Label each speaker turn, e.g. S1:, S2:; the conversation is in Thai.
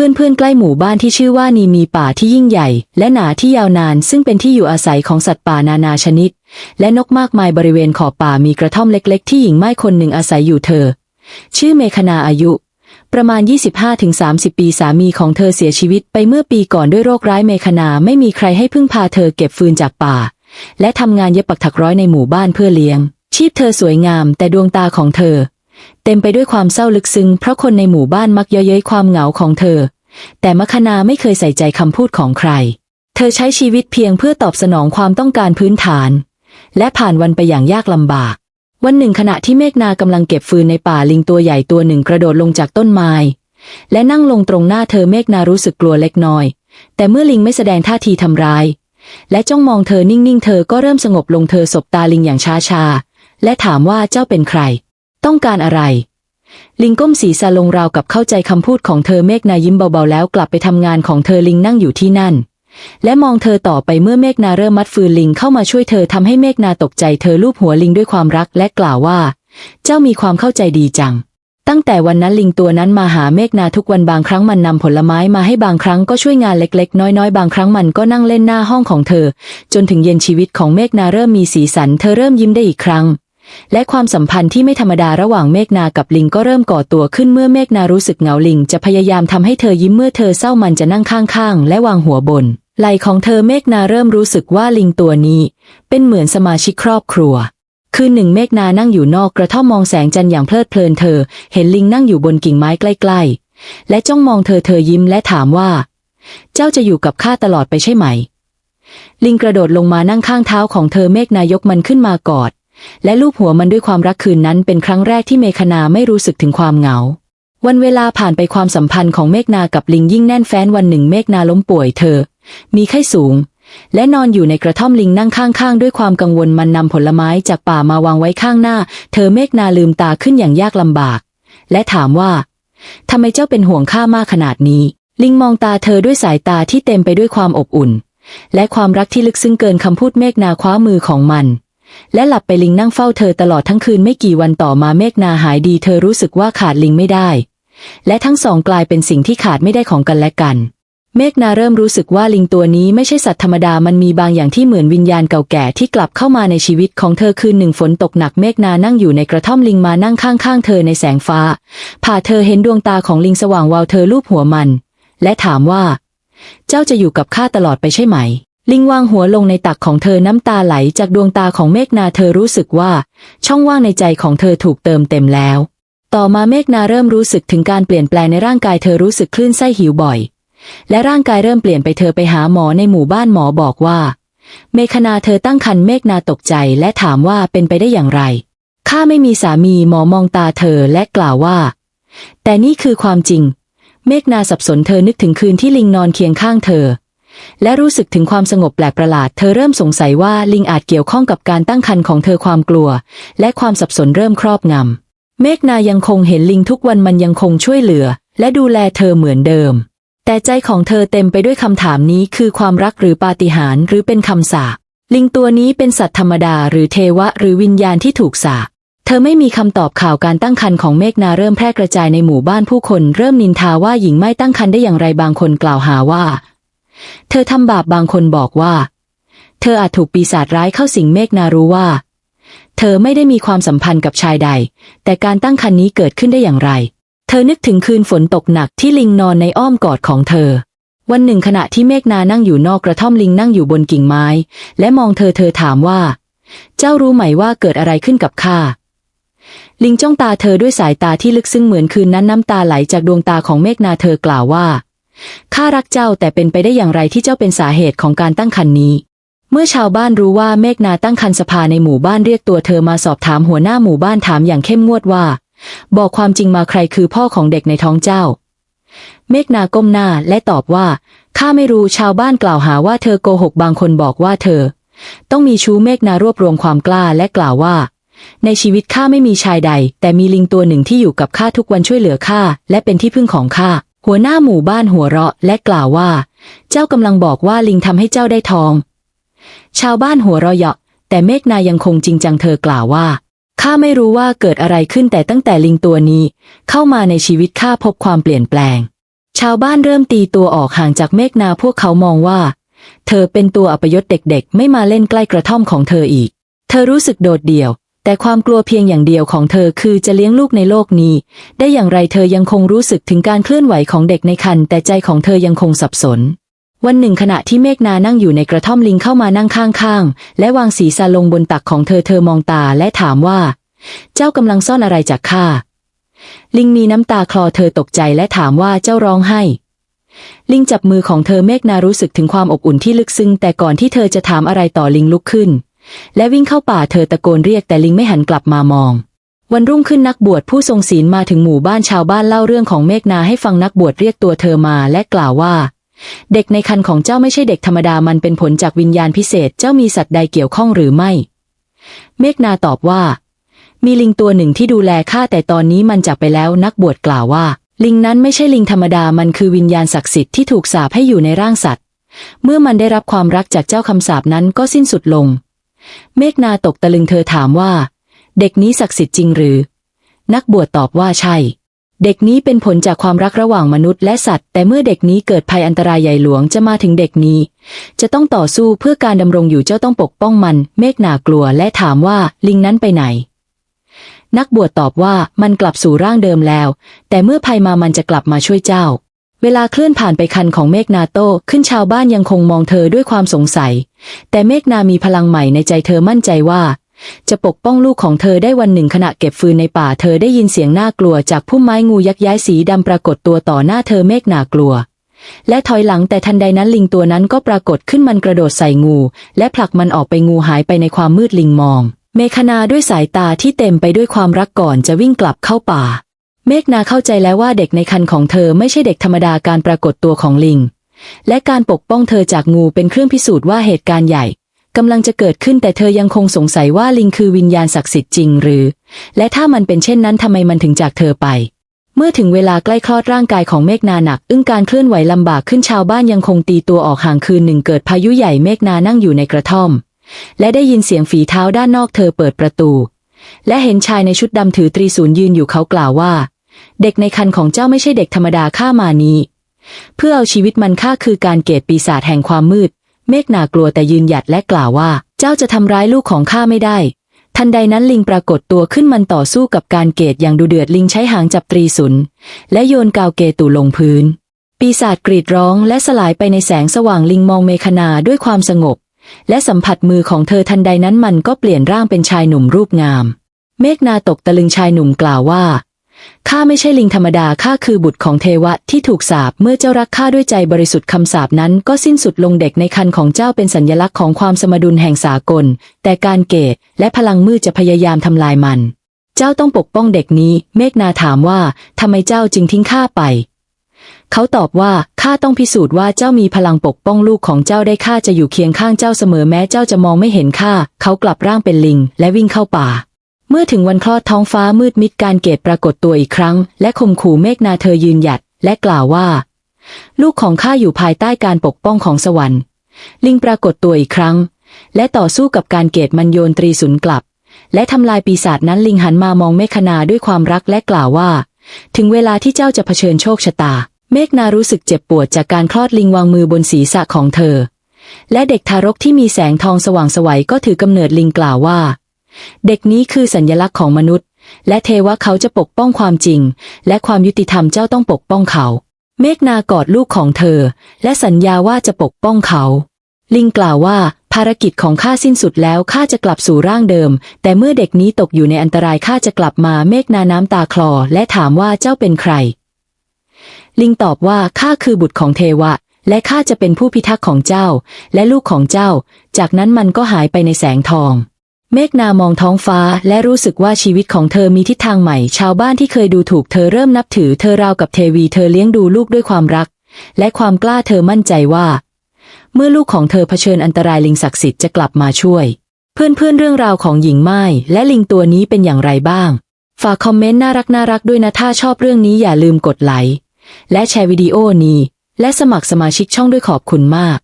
S1: พื่อนๆใกล้หมู่บ้านที่ชื่อว่านีมีป่าที่ยิ่งใหญ่ และหนาที่ยาวนาน ซึ่งเป็นที่อยู่อาศัยของสัตว์ป่านานาชนิด และนกมากมายบริเวณขอบป่ามีกระท่อมเล็ก ๆ ที่หญิงไม้คนหนึ่งอาศัยอยู่เธอ ชื่อเมคนาอายุ ประมาณ 25-30 ปีสามีของเธอเสียชีวิตไปเมื่อปีก่อนด้วยโรคร้ายเมคนาไม่มีใครให้พึ่งพาเธอเก็บฟืนจากป่า และทำงานเย็บปักถักร้อยในหมู่บ้านเพื่อเลี้ยงชีพเธอสวยงามแต่ดวงตาของเธอ เต็มไปด้วยความเศร้าลึกซึ้งเพราะคนในหมู่บ้านมักเย้ยเย้ยความเหงาของเธอ แต่มคณาไม่เคยใส่ใจคำพูดของใคร เธอใช้ชีวิตเพียงเพื่อตอบสนองความต้องการพื้นฐาน และผ่านวันไปอย่างยากลำบาก วันหนึ่งขณะที่เมฆนากำลังเก็บฟืนในป่าลิงตัวใหญ่ตัวหนึ่งกระโดดลงจากต้นไม้และนั่งลงตรงหน้าเธอเมฆนารู้สึกกลัวเล็กน้อย แต่เมื่อลิงไม่แสดงท่าทีทำร้าย และจ้องมองเธอนิ่งๆ เธอก็เริ่มสงบลงเธอสบตาลิงอย่างช้าๆ และถามว่าเจ้าเป็นใคร ต้องการอะไร ลิงก้มศีรษะลงราวกับเข้าใจคำพูดของเธอเมฆนายิ้มเบาๆแล้วกลับไปทำงานของเธอลิงนั่งอยู่ที่นั่น และมองเธอต่อไปเมื่อเมฆนาเริ่มมัดฟืนลิงเข้ามาช่วยเธอทำให้เมฆนาตกใจเธอลูบหัวลิงด้วยความรักและกล่าวว่า เจ้ามีความเข้าใจดีจัง ตั้งแต่วันนั้นลิงตัวนั้นมาหาเมฆนาทุกวันบางครั้งมันนำผลไม้มาให้บางครั้งก็ช่วยงานเล็กๆ น้อยๆ บางครั้งมันก็นั่งเล่นหน้าห้องของเธอ จนถึงเย็นชีวิตของเมฆนาเริ่มมีสีสัน เธอเริ่มยิ้มได้อีกครั้ง และความสัมพันธ์ที่ไม่ธรรมดาระหว่างเมฆนากับลิงก็เริ่มก่อตัวขึ้นเมื่อเมฆนารู้สึกเหงาลิง จะพยายามทำให้เธอยิ้มเมื่อเธอเศร้ามันจะนั่งข้างๆ และวางหัวบนไหลของเธอเมฆนาเริ่มรู้สึกว่าลิงตัวนี้ เป็นเหมือนสมาชิกครอบครัว คืนหนึ่งเมฆนานั่งอยู่นอกกระท่อมมองแสงจันทร์อย่างเพลิดเพลินเธอ เห็นลิงนั่งอยู่บนกิ่งไม้ใกล้ๆ และจ้องมองเธอเธอยิ้มและถามว่า เจ้าจะอยู่กับข้าตลอดไปใช่ไหม ลิงกระโดดลงมานั่งข้างเท้าของเธอเมฆนายกมันขึ้นมากอด และลูบหัวมันด้วยความรักคืนนั้นเป็นครั้งแรกที่เมคนาไม่รู้สึกถึงความเหงา วันเวลาผ่านไปความสัมพันธ์ของเมฆนากับลิงยิ่งแน่นแฟ้นวันหนึ่งเมฆนาล้มป่วยเธอ มีไข้สูง และนอนอยู่ในกระท่อมลิงนั่งข้างๆ ด้วยความกังวลมันนำผลไม้จากป่ามาวางไว้ข้างหน้า เธอเมฆนาลืมตาขึ้นอย่างยากลำบาก และถามว่าทำไมเจ้าเป็นห่วงข้ามากขนาดนี้ ลิงมองตาเธอด้วยสายตาที่เต็มไปด้วยความอบอุ่น และความรักที่ลึกซึ้งเกินคำพูดเมฆนาคว้ามือของมัน และหลับไปลิงนั่งเฝ้าเธอตลอดทั้งคืนไม่กี่วันต่อมาเมฆนาหายดีเธอรู้สึกว่าขาดลิงไม่ได้ และทั้งสองกลายเป็นสิ่งที่ขาดไม่ได้ของกันและกัน เมฆนาเริ่มรู้สึกว่าลิงตัวนี้ไม่ใช่สัตว์ธรรมดามันมีบางอย่างที่เหมือนวิญญาณเก่าแก่ที่กลับเข้ามาในชีวิตของเธอคืนหนึ่งฝนตกหนักเมฆนานั่งอยู่ในกระท่อมลิงมานั่งข้างๆเธอในแสงฟ้า ผ่าเธอเห็นดวงตาของลิงสว่างวาวเธอลูบหัวมัน และถามว่า เจ้าจะอยู่กับข้าตลอดไปใช่ไหม ลิงวางหัวลงในตักของเธอน้ำตาไหลจากดวงตาของเมฆนาเธอรู้สึกว่า ช่องว่างในใจของเธอถูกเติมเต็มแล้ว ต่อมาเมฆนาเริ่มรู้สึกถึงการเปลี่ยนแปลงในร่างกายเธอรู้สึกคลื่นไส้หิวบ่อย และร่างกายเริ่มเปลี่ยนไปเธอไปหาหมอในหมู่บ้านหมอบอกว่า เมคนาเธอตั้งครรภ์เมฆนาตกใจและถามว่าเป็นไปได้อย่างไรข้าไม่มีสามีหมอมองตาเธอและกล่าวว่า แต่นี่คือความจริง เมฆนาสับสนเธอนึกถึงคืนที่ลิงนอนเคียงข้างเธอ และรู้สึกถึงความสงบแปลกประหลาด เธอเริ่มสงสัยว่าลิงอาจเกี่ยวข้องกับการตั้งครรภ์ของเธอความกลัว และความสับสนเริ่มครอบงำ เมฆนายังคงเห็นลิงทุกวันมันยังคงช่วยเหลือ และดูแลเธอเหมือนเดิม แต่ใจของเธอเต็มไปด้วยคำถามนี้คือความรักหรือปาฏิหาริย์หรือเป็นคำสาปลิงตัวนี้เป็นสัตว์ธรรมดาหรือเทวะหรือวิญญาณที่ถูกสาปเธอไม่มีคำตอบข่าวการตั้งครรภ์ของเมฆนาเริ่มแพร่กระจายในหมู่บ้านผู้คนเริ่มนินทาว่าหญิงไม่ตั้งครรภ์ได้อย่างไรบางคนกล่าวหาว่า เธอทำบาปบางคนบอกว่า เธออาจถูกปีศาจร้ายเข้าสิงเมฆนารู้ว่า เธอไม่ได้มีความสัมพันธ์กับชายใด แต่การตั้งครรภ์นี้เกิดขึ้นได้อย่างไร เธอนึกถึงคืนฝนตกหนักที่ลิงนอนในอ้อมกอดของเธอ วันหนึ่งขณะที่เมฆนานั่งอยู่นอกกระท่อมลิงนั่งอยู่บนกิ่งไม้ และมองเธอเธอถามว่า เจ้ารู้ไหมว่าเกิดอะไรขึ้นกับข้าลิงจ้องตาเธอด้วยสายตาที่ลึกซึ้งเหมือนคืนนั้นน้ำตาไหลจากดวงตาของเมฆนาเธอกล่าวว่า ข้ารักเจ้าแต่เป็นไปได้อย่างไรที่เจ้าเป็นสาเหตุของการตั้งครรภ์นี้ เมื่อชาวบ้านรู้ว่าเมฆนาตั้งครรภ์สภาในหมู่บ้านเรียกตัวเธอมาสอบถามหัวหน้าหมู่บ้านถามอย่างเข้มงวดว่า บอกความจริงมาใครคือพ่อของเด็กในท้องเจ้า เมฆนาก้มหน้าและตอบว่าข้าไม่รู้ชาวบ้านกล่าวหาว่าเธอโกหกบางคนบอกว่าเธอ ต้องมีชู้เมฆนารวบรวมความกล้าและกล่าวว่า ในชีวิตข้าไม่มีชายใด แต่มีลิงตัวหนึ่งที่อยู่กับข้าทุกวันช่วยเหลือข้าและเป็นที่พึ่งของข้า หัวหน้าหมู่บ้านหัวเราะและกล่าวว่า เจ้ากำลังบอกว่าลิงทำให้เจ้าได้ทอง ชาวบ้านหัวเราะเยาะ แต่เมฆนายังคงจริงจังเธอกล่าวว่าข้าไม่รู้ว่าเกิดอะไรขึ้นแต่ตั้งแต่ลิงตัวนี้ เข้ามาในชีวิตข้าพบความเปลี่ยนแปลง ชาวบ้านเริ่มตีตัวออกห่างจากเมฆนาพวกเขามองว่า เธอเป็นตัวอัปยศเด็กๆ ไม่มาเล่นใกล้กระท่อมของเธออีก เธอรู้สึกโดดเดี่ยว แต่ความกลัวเพียงอย่างเดียวของเธอคือจะเลี้ยงลูกในโลกนี้ ได้อย่างไรเธอยังคงรู้สึกถึงการเคลื่อนไหวของเด็กในครรภ์แต่ใจของเธอยังคงสับสน วันหนึ่งขณะที่เมฆนานั่งอยู่ในกระท่อมลิงเข้ามานั่งข้างๆ และวางศีรษะลงบนตักของเธอเธอมองตาและถามว่า เจ้ากำลังซ่อนอะไรจากข้าลิงมีน้ำตาคลอเธอตกใจและถามว่าเจ้าร้องไห้ ลิงจับมือของเธอเมฆนารู้สึกถึงความอบอุ่นที่ลึกซึ้งแต่ก่อนที่เธอจะถามอะไรต่อลิงลุกขึ้น และวิ่งเข้าป่าเธอตะโกนเรียกแต่ลิงไม่หันกลับมามอง วันรุ่งขึ้นนักบวชผู้ทรงศีลมาถึงหมู่บ้านชาวบ้านเล่าเรื่องของเมฆนาให้ฟังนักบวชเรียกตัวเธอมาและกล่าวว่า เด็กในครรภ์ของเจ้าไม่ใช่เด็กธรรมดามันเป็นผลจากวิญญาณพิเศษเจ้ามีสัตว์ใดเกี่ยวข้องหรือไม่ เมฆนาตอบว่า มีลิงตัวหนึ่งที่ดูแลข้าแต่ตอนนี้มันจากไปแล้วนักบวชกล่าวว่า ลิงนั้นไม่ใช่ลิงธรรมดามันคือวิญญาณศักดิ์สิทธิ์ที่ถูกสาปให้อยู่ในร่างสัตว์ เมื่อมันได้รับความรักจากเจ้าคำสาปนั้นก็สิ้นสุดลง เมฆนาตกตะลึงเธอถามว่า เด็กนี้ศักดิ์สิทธิ์จริงหรือ นักบวชตอบว่าใช่ เด็กนี้เป็นผลจากความรักระหว่างมนุษย์และสัตว์ แต่เมื่อเด็กนี้เกิดภัยอันตรายใหญ่หลวงจะมาถึงเด็กนี้ จะต้องต่อสู้เพื่อการดำรงอยู่เจ้าต้องปกป้องมัน เมฆนากลัวและถามว่าลิงนั้นไปไหน นักบวชตอบว่ามันกลับสู่ร่างเดิมแล้ว แต่เมื่อภัยมามันจะกลับมาช่วยเจ้า เวลาเคลื่อนผ่านไปคันของเมฆนาโต้ขึ้นชาวบ้านยังคงมองเธอด้วยความสงสัย แต่เมฆนามีพลังใหม่ในใจเธอมั่นใจว่า จะปกป้องลูกของเธอได้วันหนึ่งขณะเก็บฟืนในป่าเธอได้ยินเสียงน่ากลัวจากพุ่มไม้งูยักษ์ย้ายสีดำปรากฏตัวต่อหน้าเธอเมฆนากลัว และถอยหลังแต่ทันใดนั้นลิงตัวนั้นก็ปรากฏขึ้นมันกระโดดใส่งู และผลักมันออกไปงูหายไปในความมืดลิงมอง เมฆนาด้วยสายตาที่เต็มไปด้วยความรักก่อนจะวิ่งกลับเข้าป่า เมฆนาเข้าใจแล้วว่าเด็กในคันของเธอไม่ใช่เด็กธรรมดาการปรากฏตัวของลิง และการปกป้องเธอจากงูเป็นเครื่องพิสูจน์ว่าเหตุการณ์ใหญ่กำลังจะเกิดขึ้นแต่เธอยังคงสงสัยว่าลิงคือวิญญาณศักดิ์สิทธิ์จริงหรือ และถ้ามันเป็นเช่นนั้นทำไมมันถึงจากเธอไป เมื่อถึงเวลาใกล้คลอดร่างกายของเมฆนาหนัก อึ้งการเคลื่อนไหวลำบากขึ้นชาวบ้านยังคงตีตัวออกห่างคืนหนึ่งเกิดพายุใหญ่เมฆนานั่งอยู่ในกระท่อม และได้ยินเสียงฝีเท้าด้านนอกเธอเปิดประตู และเห็นชายในชุดดำถือตรีศูนย์ยืนอยู่เขากล่าวว่า เด็กในคันของเจ้าไม่ใช่เด็กธรรมดาข้ามานี้ เพื่อเอาชีวิตมันข้าคือการเกตปีศาจแห่งความมืด เมฆนากลัวแต่ยืนหยัดและกล่าวว่า เจ้าจะทำร้ายลูกของข้าไม่ได้ ทันใดนั้นลิงปรากฏตัวขึ้นมันต่อสู้กับการเกตอย่างดุเดือดลิงใช้หางจับตรีสุนและโยนกาวเกตุลงพื้น ปีศาจกรีดร้องและสลายไปในแสงสว่างลิงมองเมคนาด้วยความสงบ และสัมผัสมือของเธอทันใดนั้นมันก็เปลี่ยนร่างเป็นชายหนุ่มรูปงาม เมฆนาตกตะลึงชายหนุ่มกล่าวว่าข้าไม่ใช่ลิงธรรมดาข้าคือบุตรของเทวะที่ถูกสาปเมื่อเจ้ารักข้าด้วยใจบริสุทธิ์คำสาปนั้นก็สิ้นสุดลงเด็กในคันของเจ้าเป็นสัญลักษณ์ของความสมดุลแห่งสากล แต่การเกตและพลังมืดจะพยายามทำลายมัน เจ้าต้องปกป้องเด็กนี้ เมฆนาถามว่าทำไมเจ้าจึงทิ้งข้าไป เขาตอบว่าข้าต้องพิสูจน์ว่าเจ้ามีพลังปกป้องลูกของเจ้าได้ข้าจะอยู่เคียงข้างเจ้าเสมอแม้เจ้าจะมองไม่เห็นข้าเขากลับร่างเป็นลิง และวิ่งเข้าป่า เมื่อถึงวันคลอดท้องฟ้ามืดมิดการเกตปรากฏตัวอีกครั้ง และข่มขู่เมฆนาเธอยืนหยัด และกล่าวว่า ลูกของข้าอยู่ภายใต้การปกป้องของสวรรค์ ลิงปรากฏตัวอีกครั้ง และต่อสู้กับการเกตมันโยนตรีศูนย์กลับ และทำลายปีศาจนั้นลิงหันมามองเมฆนาด้วยความรักและกล่าวว่า ถึงเวลาที่เจ้าจะเผชิญโชคชะตา เมฆนารู้สึกเจ็บปวดจากการคลอดลิงวางมือบนศีรษะของเธอ และเด็กทารกที่มีแสงทองสว่างไสวัยก็ถือกำเนิดลิงกล่าวว่า เด็กนี้คือสัญลักษณ์ของมนุษย์ และเทวะเขาจะปกป้องความจริง และความยุติธรรมเจ้าต้องปกป้องเขา เมฆนากอดลูกของเธอ และสัญญาว่าจะปกป้องเขา ลิงกล่าวว่า ภารกิจของข้าสิ้นสุดแล้วข้าจะกลับสู่ร่างเดิม แต่เมื่อเด็กนี้ตกอยู่ในอันตรายข้าจะกลับมาเมฆนาน้ำตาคลอ และถามว่าเจ้าเป็นใคร ลิงตอบว่าข้าคือบุตรของเทวะ และข้าจะเป็นผู้พิทักษ์ของเจ้า และลูกของเจ้า จากนั้นมันก็หายไปในแสงทอง เมฆนามองท้องฟ้าและรู้สึกว่าชีวิตของเธอมีทิศทางใหม่ ชาวบ้านที่เคยดูถูกเธอเริ่มนับถือเธอราวกับเทวีเธอเลี้ยงดูลูกด้วยความรัก และความกล้าเธอมั่นใจว่า เมื่อลูกของเธอเผชิญอันตรายลิงศักดิ์สิทธิ์จะกลับมาช่วย เพื่อนๆเรื่องราวของหญิงไม้และลิงตัวนี้เป็นอย่างไรบ้าง ฝากคอมเมนต์น่ารักน่ารักด้วยนะถ้าชอบเรื่องนี้อย่าลืมกดไลค์ และแชร์วิดีโอนี้ และสมัครสมาชิกช่องด้วยขอบคุณมาก